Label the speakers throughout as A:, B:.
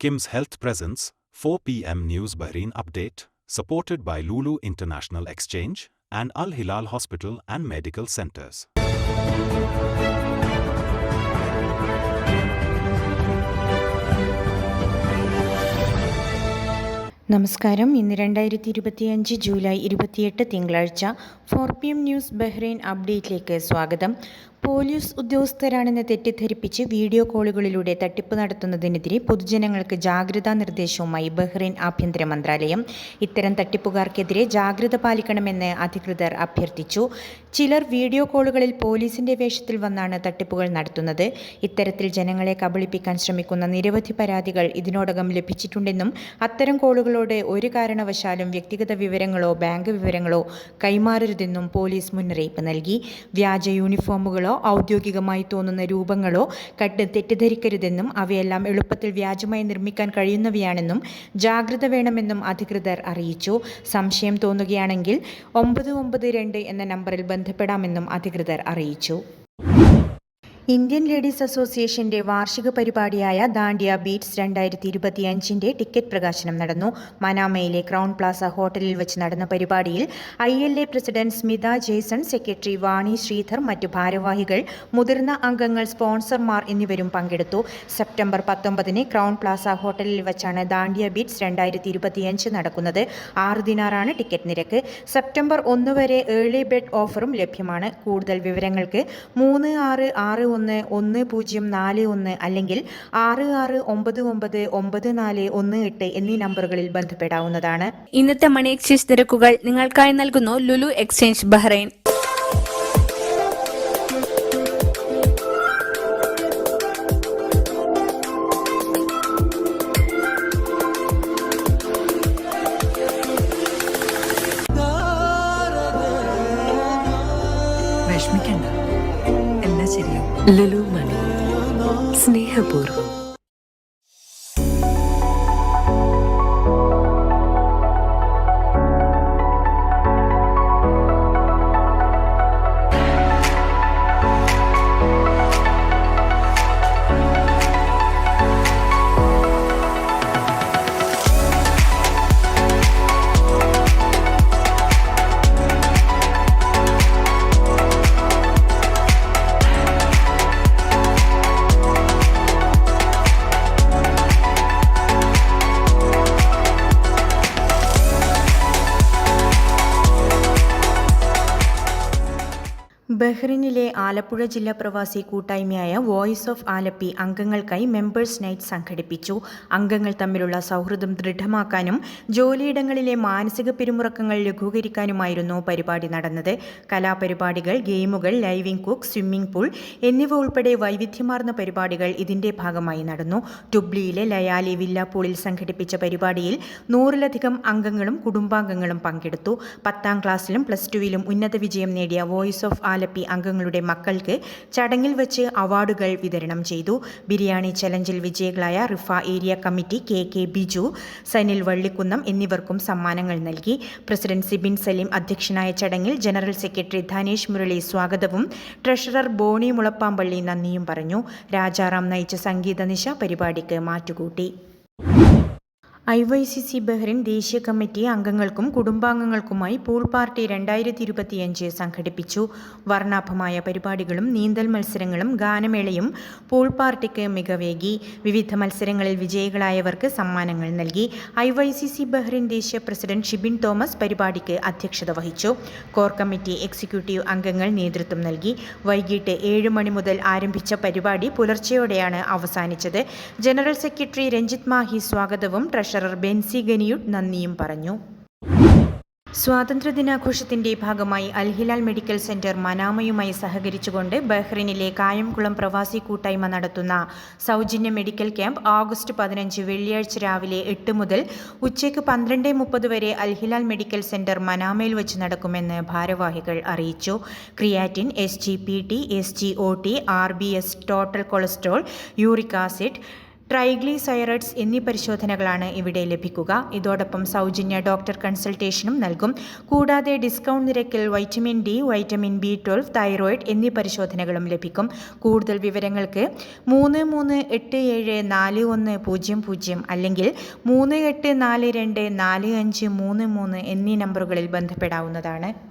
A: Kim's Health Presence, 4 p.m. News Bahrain Update, supported by Lulu International Exchange and Al Hilal Hospital and Medical Centers.
B: നമസ്കാരം ഇന്ന് രണ്ടായിരത്തി ഇരുപത്തിയഞ്ച് July ഇരുപത്തിയെട്ട് തിങ്കളാഴ്ച four P M news Bahrain അപ്ഡേറ്റിലേക്ക് സ്വാഗതം police ഉദ്യോഗസ്ഥരാണെന്ന് തെറ്റിദ്ധരിപ്പിച്ച് video കോളുകളിലൂടെ തട്ടിപ്പ് നടത്തുന്നതിനെതിരെ പൊതുജനങ്ങൾക്ക് ജാഗ്രതാ നിർദ്ദേശവുമായി ബഹ്റൈൻ ആഭ്യന്തര മന്ത്രാലയം. ഇത്തരം തട്ടിപ്പുകാർക്കെതിരെ ജാഗ്രത പാലിക്കണമെന്ന് അധികൃതർ അഭ്യർത്ഥിച്ചു. ചിലർ വീഡിയോ കോളുകളിൽ പോലീസിന്റെ വേഷത്തിൽ വന്നാണ് തട്ടിപ്പുകൾ നടത്തുന്നത്. ഇത്തരത്തിൽ ജനങ്ങളെ കബളിപ്പിക്കാൻ ശ്രമിക്കുന്ന നിരവധി പരാതികൾ ഇതിനോടകം ലഭിച്ചിട്ടുണ്ടെന്നും അത്തരം കോളുകളോട് ഒരു കാരണവശാലും വ്യക്തിഗത വിവരങ്ങളോ ബാങ്ക് വിവരങ്ങളോ കൈമാറരുതെന്നും പോലീസ് മുന്നറിയിപ്പ് നൽകി. വ്യാജ യൂണിഫോമുകളോ ഔദ്യോഗികമായി തോന്നുന്ന രൂപങ്ങളോ കട്ട് തെറ്റിദ്ധരിക്കരുതെന്നും അവയെല്ലാം എളുപ്പത്തിൽ വ്യാജമായി നിർമ്മിക്കാൻ കഴിയുന്നവയാണെന്നും ജാഗ്രത വേണമെന്നും അധികൃതർ അറിയിച്ചു. സംശയം തോന്നുകയാണെങ്കിൽ ഒമ്പത് ഒമ്പത് രണ്ട് എന്ന നമ്പറിൽ ബന്ധപ്പെടാമെന്നും അധികൃതർ അറിയിച്ചു. ഇന്ത്യൻ ലേഡീസ് അസോസിയേഷന്റെ വാർഷിക പരിപാടിയായ ദാണ്ടിയ ബീറ്റ്സ് രണ്ടായിരത്തി ഇരുപത്തിയഞ്ചിന്റെ ടിക്കറ്റ് പ്രകാശനം നടന്നു. മനാമയിലെ ക്രൗൺ പ്ലാസ ഹോട്ടലിൽ വെച്ച് നടന്ന പരിപാടിയിൽ I L A president Smitha Jason secretary Vani Sreedhar മറ്റു ഭാരവാഹികൾ മുതിർന്ന അംഗങ്ങൾ സ്പോൺസർമാർ എന്നിവരും പങ്കെടുത്തു. സെപ്റ്റംബർ പത്തൊമ്പതിന് ക്രൗൺ പ്ലാസ ഹോട്ടലിൽ വെച്ചാണ് ദാണ്ടിയ ബീറ്റ്സ് രണ്ടായിരത്തി ഇരുപത്തിയഞ്ച് നടക്കുന്നത്. ആറ് ദിനാറാണ് ടിക്കറ്റ് നിരക്ക്. സെപ്റ്റംബർ ഒന്ന് വരെ ഏർലി ബെഡ് ഓഫറും ലഭ്യമാണ്. കൂടുതൽ വിവരങ്ങൾക്ക് മൂന്ന് ആറ് ആറ് ഒന്ന് ഒന്ന് പൂജ്യം നാല് ഒന്ന് അല്ലെങ്കിൽ ആറ് ആറ് ഒമ്പത് ഒമ്പത് ഒമ്പത് നാല് ഒന്ന് എട്ട് എന്നീ നമ്പറുകളിൽ ബന്ധപ്പെടാവുന്നതാണ്.
C: ഇന്നത്തെ മണി എക്സ്ചേഞ്ച് നിരക്കുകൾ നിങ്ങൾക്കായി നൽകുന്നു ലുലു എക്സ്ചേഞ്ച് ബഹ്റൈൻ.
D: വിഷമിക്കണ്ട. ശരിയാവും ലുലു
B: ബഹ്റിനിലെ ആലപ്പുഴ ജില്ലാ പ്രവാസി കൂട്ടായ്മയായ വോയിസ് ഓഫ് ആലപ്പി അംഗങ്ങൾക്കായി മെമ്പേഴ്സ് നൈറ്റ് സംഘടിപ്പിച്ചു. അംഗങ്ങൾ തമ്മിലുള്ള സൗഹൃദം ദൃഢമാക്കാനും ജോലിയിടങ്ങളിലെ മാനസിക പിരിമുറക്കങ്ങൾ ലഘൂകരിക്കാനുമായിരുന്നു പരിപാടി നടന്നത്. കലാപരിപാടികൾ ഗെയിമുകൾ ലൈവിംഗ് കുക്ക് സ്വിമ്മിംഗ് പൂൾ എന്നിവ ഉൾപ്പെടെ വൈവിധ്യമാർന്ന പരിപാടികൾ ഇതിന്റെ ഭാഗമായി നടന്നു. ടുബ്ലിയിലെ ലയാലി വില്ല പൂളിൽ സംഘടിപ്പിച്ച പരിപാടിയിൽ നൂറിലധികം അംഗങ്ങളും കുടുംബാംഗങ്ങളും പങ്കെടുത്തു. പത്താം ക്ലാസ്സിലും പ്ലസ് ടുവിലും ഉന്നത വിജയം നേടിയ വോയിസ് ഓഫ് ആലപ്പി അംഗങ്ങളുടെ മക്കൾക്ക് ചടങ്ങിൽ വെച്ച് അവാർഡുകൾ വിതരണം ചെയ്തു. ബിരിയാണി ചലഞ്ചിൽ വിജയികളായ Riffa area committee K K Biju Sanil Vallikunnam എന്നിവർക്കും സമ്മാനങ്ങൾ നൽകി. പ്രസിഡന്റ് സിബിൻ സലീം അധ്യക്ഷനായ ചടങ്ങിൽ ജനറൽ സെക്രട്ടറി ധനേഷ് മുരളി സ്വാഗതവും ട്രഷറർ ബോണി മുളപ്പാമ്പള്ളി നന്ദിയും പറഞ്ഞു. രാജാറാം നയിച്ച സംഗീത നിശ പരിപാടിക്ക് മാറ്റുകൂട്ടി. I Y C C Bahrain ദേശീയ കമ്മിറ്റി അംഗങ്ങൾക്കും കുടുംബാംഗങ്ങൾക്കുമായി പൂൾ പാർട്ടി രണ്ടായിരത്തി ഇരുപത്തിയഞ്ച് സംഘടിപ്പിച്ചു. വർണാഭമായ പരിപാടികളും നീന്തൽ മത്സരങ്ങളും ഗാനമേളയും പൂൾ പാർട്ടിക്ക് മികവേകി. വിവിധ മത്സരങ്ങളിൽ വിജയികളായവർക്ക് സമ്മാനങ്ങൾ നൽകി. I Y C C Bahrain ദേശീയ പ്രസിഡന്റ് ഷിബിൻ തോമസ് പരിപാടിക്ക് അധ്യക്ഷത വഹിച്ചു. കോർ കമ്മിറ്റി എക്സിക്യൂട്ടീവ് അംഗങ്ങൾ നേതൃത്വം നൽകി. വൈകിട്ട് ഏഴ് മണി മുതൽ ആരംഭിച്ച പരിപാടി പുലർച്ചെയോടെയാണ് അവസാനിച്ചത്. ജനറൽ സെക്രട്ടറി രഞ്ജിത് മാഹി സ്വാഗതവും ട്രഷറർ ബെൻസി ഗനിയുഡ് നന്ദിയും പറഞ്ഞു. സ്വാതന്ത്ര്യദിനാഘോഷത്തിന്റെ ഭാഗമായി അൽഹിലാൽ മെഡിക്കൽ സെന്റർ മനാമയുമായി സഹകരിച്ചുകൊണ്ട് ബഹ്റിനിലെ കായംകുളം പ്രവാസി കൂട്ടായ്മ നടത്തുന്ന സൗജന്യ മെഡിക്കൽ ക്യാമ്പ് ഓഗസ്റ്റ് പതിനഞ്ച് വെള്ളിയാഴ്ച രാവിലെ എട്ട് മുതൽ ഉച്ചയ്ക്ക് പന്ത്രണ്ട് മുപ്പത് വരെ അൽഹിലാൽ മെഡിക്കൽ സെന്റർ മനാമയിൽ വെച്ച് നടക്കുമെന്ന് ഭാരവാഹികൾ അറിയിച്ചു. Creatine S G P T S G O T R B S total cholesterol uric acid triglycerides എന്നീ പരിശോധനകളാണ് ഇവിടെ ലഭിക്കുക. ഇതോടൊപ്പം സൗജന്യ ഡോക്ടർ കൺസൾട്ടേഷനും നൽകും. കൂടാതെ ഡിസ്കൗണ്ട് നിരക്കിൽ vitamin D vitamin B twelve thyroid എന്നീ പരിശോധനകളും ലഭിക്കും. കൂടുതൽ വിവരങ്ങൾക്ക് മൂന്ന് മൂന്ന് എട്ട് ഏഴ് നാല് ഒന്ന് പൂജ്യം പൂജ്യം അല്ലെങ്കിൽ മൂന്ന് എട്ട് നാല് രണ്ട് നാല് അഞ്ച് മൂന്ന് മൂന്ന് എന്നീ നമ്പറുകളിൽ ബന്ധപ്പെടാവുന്നതാണ്.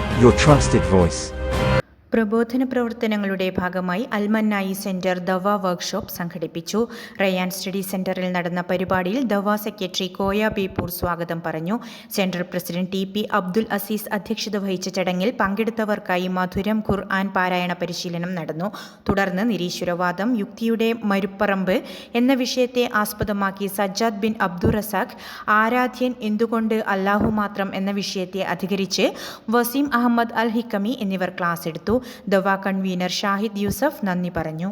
E: your trusted voice.
B: പ്രബോധന പ്രവർത്തനങ്ങളുടെ ഭാഗമായി അൽമന്നായി സെന്റർ ദവ വർക്ക്ഷോപ്പ് സംഘടിപ്പിച്ചു. റയാൻ സ്റ്റഡി സെന്ററിൽ നടന്ന പരിപാടിയിൽ ദവ സെക്രട്ടറി കോയ ബേപ്പൂർ സ്വാഗതം പറഞ്ഞു. Centre president T P Abdul Azeez അധ്യക്ഷത വഹിച്ച ചടങ്ങിൽ പങ്കെടുത്തവർക്കായി മധുരം ഖുർആൻ പാരായണ പരിശീലനം നടന്നു. തുടർന്ന് നിരീശ്വരവാദം യുക്തിയുടെ മരുപ്പറമ്പ് എന്ന വിഷയത്തെ ആസ്പദമാക്കി സജ്ജാദ് ബിൻ അബ്ദുൾ റസാഖ് ആരാധ്യൻ എന്തുകൊണ്ട് അല്ലാഹു മാത്രം എന്ന വിഷയത്തെ അധികരിച്ച് വസീം അഹമ്മദ് അൽ ഹിക്കമി എന്നിവർ ക്ലാസ് എടുത്തു. ദവ കൺവീനർ ഷാഹിദ് യൂസഫ് നന്ദി പറഞ്ഞു.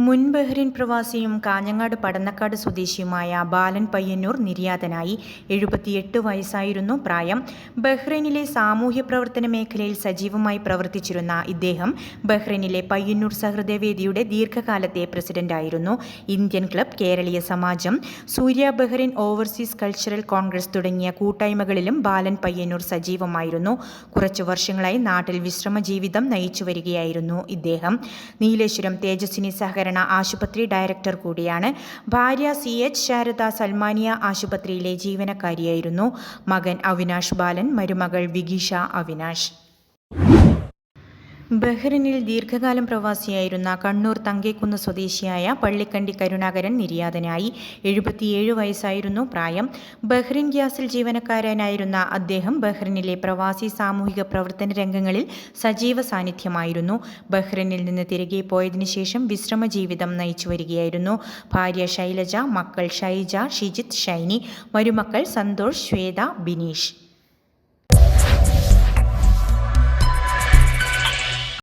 B: മുൻ ബഹ്റിൻ പ്രവാസിയും കാഞ്ഞങ്ങാട് പടന്നക്കാട് സ്വദേശിയുമായ ബാലൻ പയ്യന്നൂർ നിര്യാതനായി എഴുപത്തിയെട്ട് വയസ്സായിരുന്നു പ്രായം. ബഹ്റൈനിലെ സാമൂഹ്യ പ്രവർത്തന മേഖലയിൽ സജീവമായി പ്രവർത്തിച്ചിരുന്ന ഇദ്ദേഹം ബഹ്റൈനിലെ പയ്യന്നൂർ സഹൃദയവേദിയുടെ ദീർഘകാലത്തെ പ്രസിഡന്റായിരുന്നു. Indian club Keraleeya Samajam Soorya Bahrain overseas cultural congress തുടങ്ങിയ കൂട്ടായ്മകളിലും ബാലൻ പയ്യന്നൂർ സജീവമായിരുന്നു. കുറച്ചു വർഷങ്ങളായി നാട്ടിൽ വിശ്രമ ജീവിതം നയിച്ചു വരികയായിരുന്നു ഇദ്ദേഹം. നീലേശ്വരം തേജസ്വിനി സഹകരണ ആശുപത്രി ഡയറക്ടർ കൂടിയാണ്. ഭാര്യ സി എച്ച് ശാരദ സൽമാനിയ ആശുപത്രിയിലെ ജീവനക്കാരിയായിരുന്നു. മകൻ അവിനാഷ് ബാലൻ മരുമകൾ വിഗീഷ അവിനാഷ്. ബഹ്റിനിൽ ദീർഘകാലം പ്രവാസിയായിരുന്ന കണ്ണൂർ തങ്കേക്കുന്ന് സ്വദേശിയായ പള്ളിക്കണ്ടി കരുണാകരൻ നിര്യാതനായി എഴുപത്തിയേഴ് വയസ്സായിരുന്നു പ്രായം. ബഹ്റിൻ ഗ്യാസിൽ ജീവനക്കാരനായിരുന്ന അദ്ദേഹം ബഹ്റിനിലെ പ്രവാസി സാമൂഹിക പ്രവർത്തന രംഗങ്ങളിൽ സജീവ സാന്നിധ്യമായിരുന്നു. ബഹ്റിനിൽ നിന്ന് തിരികെ പോയതിനു ശേഷം വിശ്രമ ജീവിതം നയിച്ചു വരികയായിരുന്നു. ഭാര്യ ശൈലജ മക്കൾ ഷൈജ ഷിജിത് ഷൈനി മരുമക്കൾ സന്തോഷ് ശ്വേത ബിനീഷ്.